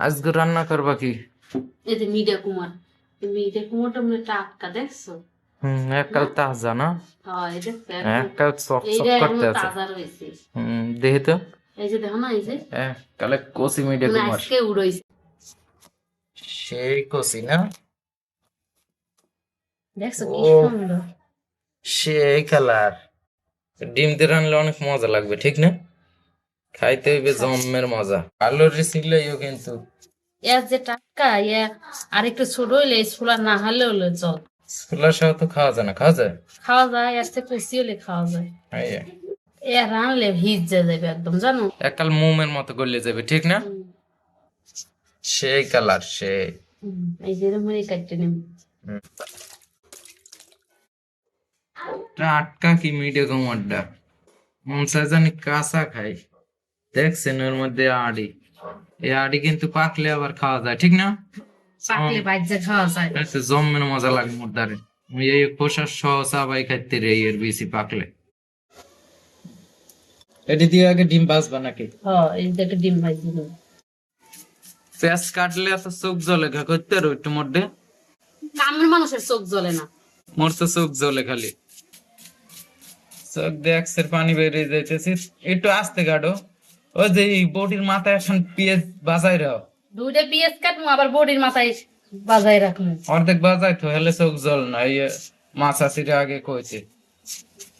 আজকে রান্না করবা কি? এই যে মিডিয়া কুমার। মিডিয়া কুমারটা মানে টাটকা দেখছ? হুম এককাল তাজা না? হ্যাঁ এককাল চক করতে আছে তাজা রয়েছে। হুম দেখি তো। এই যে দেখো না এই যে। এককালে কষি মিডিয়া কুমার। আজকে উড়াইছে। সেই কষি না? দেখছ কি সুন্দর। সেই কালার। ডিম দিয়ে রানলে অনেক মজা লাগবে ঠিক না? খাইতে হইবে জম্মের মজা। আলুর ছিলেও কিন্তু। এর যে টাটকা ইয়া আর একটু ছোট হইলে ছোলা না হলে হলে চল ছোলা সহ তো খাওয়া যায় না খাওয়া যায়? খাওয়া যায় আর সে কষি হলে খাওয়া যায়। এ রানলে ভিজ যাবে একদম জানো? এককাল মোমের মতো গলে যাবে ঠিক না? সেই কালার সেই। এই যে করে কাটতে নেব। টাটকা কি মিডিয়া কুমারটা মন চায় জানি কাঁচা খাই। দেখছেন ওর মধ্যে আড়ি। এই আড়ি কিন্তু পাকলে আবার খাওয়া যায় ঠিক না? পাকলে বাজ্যা খাওয়া যায়। জম্মের মজা লাগে মোদ্দারে এই খোসার সহ চাবাই খাইতে রে এর বেশি পাকলে। এটি দিয়ে আগে ডিম বাজবা নাকি? হ্যাঁ এই দেখে ডিম ভাজি পেঁয়াজ কাটলে এত চোখ জলে ঘা করতে রো একটু মধ্যে কামের মানুষের চোখ জ্বলে না। মোর তো চোখ জ্বলে খালি। চোখ দিয়ে পানি বেরিয়ে যাইতেছি। একটু আস্তে কাটো। ওই যে বডির মাথায় এখন পেঁয়াজ বাজাই রাও। দুইটা পেঁয়াজ কাটবো আবার বডির মাথায় বাজায় রাখব অর্ধেক বাজাই তো হেলে চোখ জল না এই মাছ আসিরে আগে কইছে।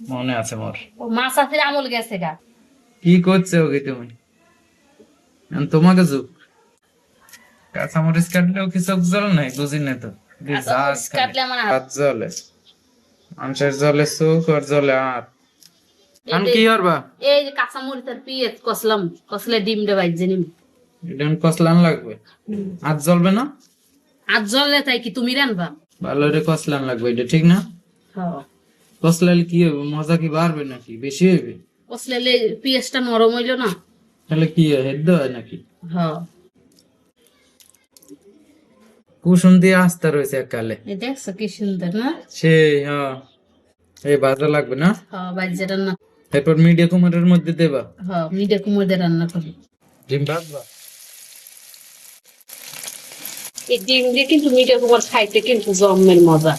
মনে আছে মোর। ও মাছ আমল গেছে গা। কি করছে ওকে তুমি? তোমাকে যুগ। কাঁচামরিচ কাটলেও কি চোখ জল নাই? বুঝি না তো। কাটলে আমার হাত- হাত জলে। মানুষের জলে চোখ আর জলে হাত। এখন কি করবা? এই যে কাঁচা ডিমটা ভাজছে নিম। কসলান লাগবে। হাত জ্বলবে না? আর জলে তাই কি তুমি রানবা ভালো করে কসলান লাগবে এটা ঠিক না? হ্যাঁ। কসলালে কি হবে? মজা কি বাড়বে নাকি? বেশি হবে কষলে পেঁয়াজটা নরম হইল না? তাহলে কি হেদ্দ হয় নাকি? হ্যাঁ। কুসুম দিয়ে আস্তা রয়েছে এককালে। দেখছ কি সুন্দর না? সেই হ্যাঁ। এই বাজা লাগবে না? হ্যাঁ ভাজছে রান্না এরপর মিডিয়া কুমারের মধ্যে দেবা। হ্যাঁ মিডিয়া কুমড় দিয়ে রান্না করি। ডিম ভাজবা এই ডিম দিয়ে কিন্তু মিডিয়া কুমড় খাইতে কিন্তু জম্মের মজা।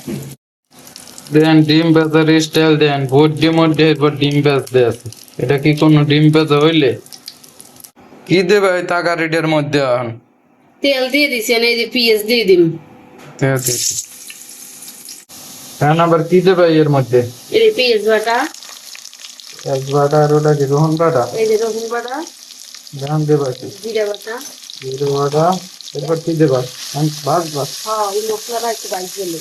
দেন ডিম ভাজার স্টাইল দেন ভোট ডিম মধ্যে এরপর ডিম ভাজতে আছে। এটা কি কোনো ডিম ভাজা হইলে? কি দেবে ওই টাকা রেডের মধ্যে এখন? তেল দিয়ে দিছি এই যে পেঁয়াজ দিয়ে দিম। হ্যাঁ আবার কি দেবে এর মধ্যে? এই পেঁয়াজ বাটা। এক বাটা আর ওটা কি রোহন বাটা? এই যে রসুন বাটা ধান দেবা কি? জিরা বাটা। জিরে বাটা এরপর কি দেবা? বাস বাস। হ্যাঁ এই মশলাটা একটু বাইক গেলে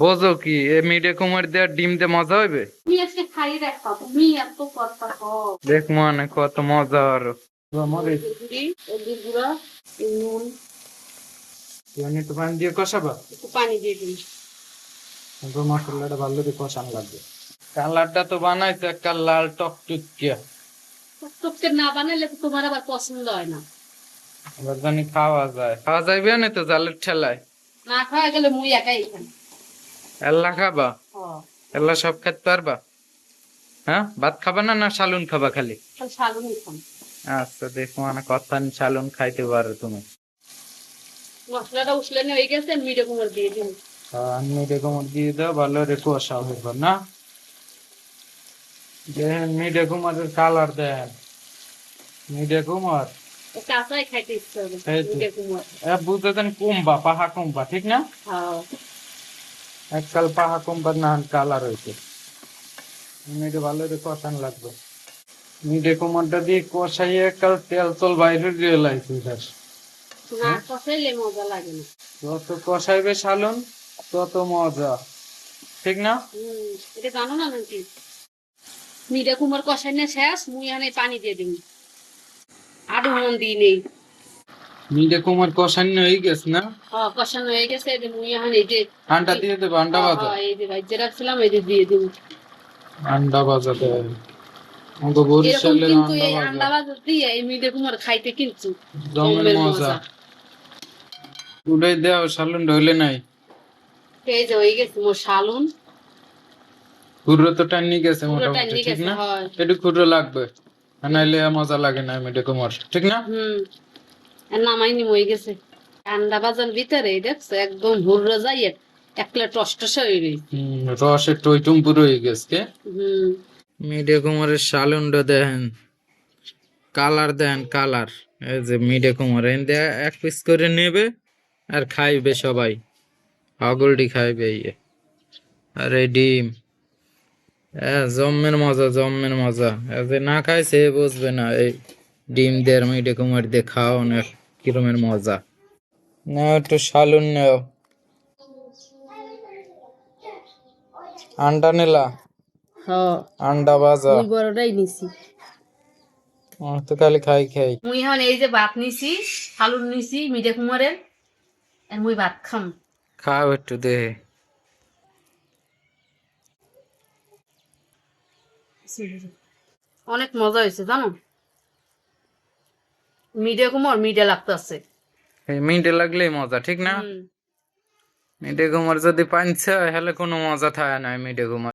বোঝো কি এ মিডিয়া কুমার দেওয়ার ডিম দিয়ে মজা হইবে? তুমি আজকে খাই রাখবা তুমি এত কথা কও। দেখ মানে কত মজা আর। একটু পানি দিয়ে কষাবা? পানি দিয়ে কিন্তু মশলাটা ভালো দিয়ে কষানো লাগবে। কালারটা তো বানাইছে একটা লাল টক টকটকে না বানাইলে তো তোমার আবার পছন্দ হয় না। এবার জানি খাওয়া যায়। খাওয়া যাইবে না তো জালের ঠেলায়? না খাওয়া গেলে মুই একাই খাই এল্লা খাবা? হ্যাঁ এল্লা সব খেতে পারবা? হ্যাঁ? ভাত খাবা না না শালুন খাবা খালি? খাম। আচ্ছা দেখো মানে কথা শালুন খাইতে পারো তুমি। মশলাটা হয়ে গেছে মিডিয়া কুমার দিয়ে দিন এরকম দিয়ে দাও ভালো রে কষা হইব না? দেখেন মিডিয়া কুমারের কালার দেন। মিডিয়া কুমার। কাঁচাই খাইতে ইচ্ছে হবে। এই কুমার। এ কুম্বা পাহা কুম্বা ঠিক না? হ্যাঁ। এককাল পাহা কুম্বার না কালার হয়েছে মিডিয়া ভালো রে কষান লাগবে। মিডিয়া কুমারটা দিয়ে কষাইয়ে এককাল তেল তল বাইরে দিয়ে লাইছে না? কষাইলে মজা লাগে না। যত কষাইবে শালুন তত মজা। ঠিক না? এটা জানো না নাকি? মিডিয়া কুমার কষাই না শেষ মুই এখানে পানি দিয়ে দিন আরও মন দিই নেই। মিডিয়া কুমার কষান হয়ে গেছে না? হ্যাঁ কষানো হয়ে গেছে এই যে মুই এখানে এই যে আন্ডা দিয়ে দেবো আন্ডা হ্যাঁ, বাজা হ্যাঁ, এই যে ভাজ্যে রাখছিলাম এই যে দিয়ে দিন আন্ডা হবে আমাকে এরকম বরিশালের আন্ডা এই আন্ডা বাজা দিয়ে এই মিডিয়া কুমার খাইতে কিন্তু জমের মজা। মজা। উড়াই দেও শালুন ঢইলে নাই। এই যে হয়ে গেছে মোর শালুন খুরো তো টানি গেছে মোটামুটি ঠিক না? একটু খুরো লাগবে আর নাইলে মজা লাগে না মিডিয়া কুমার ঠিক না? হুম। আর নামাইনি মই গেছে। ঠান্ডা বাজার ভিতরে দেখছ একদম হুররা যাইয়ে একলা টস টস হয়ে রয়েছে হুম, রসে টইটুম পুরো হয়ে গেছে হুম। মিডিয়া কুমারের শালুন্ড দেখেন কালার দেন কালার। এই যে মিডিয়া কুমার এন দিয়ে এক পিস করে নেবে আর খাইবে সবাই। হগলডি খাইবে ইয়ে। আর এই ডিম। হ্যাঁ জম্মের মজা জম্মের মজা। যে না খায় সে বুঝবে না এই ডিম আর মিডিয়া কুমার দিয়ে খাওয়া অনেক কিরমের মজা। না একটু শালুন নেও। আন্ডা নিলা? হ্যাঁ। আন্ডা ভাজা। মুই বড়টাই নিছি। আমার তো খালি খাই খাই। মুই এখন এই যে ভাত নিছি ফালুন নিছি মিঠে কুমারের আর মুই ভাত খাম। খাও একটু দেহে। অনেক মজা হয়েছে জানো? মিডে কুমার মিডে লাগতেছে এই মিন্টে লাগলেই মজা ঠিক না? মিডে কুমার যদি পাঞ্চে হলে কোনো মজা থাকে না মিডে কুমার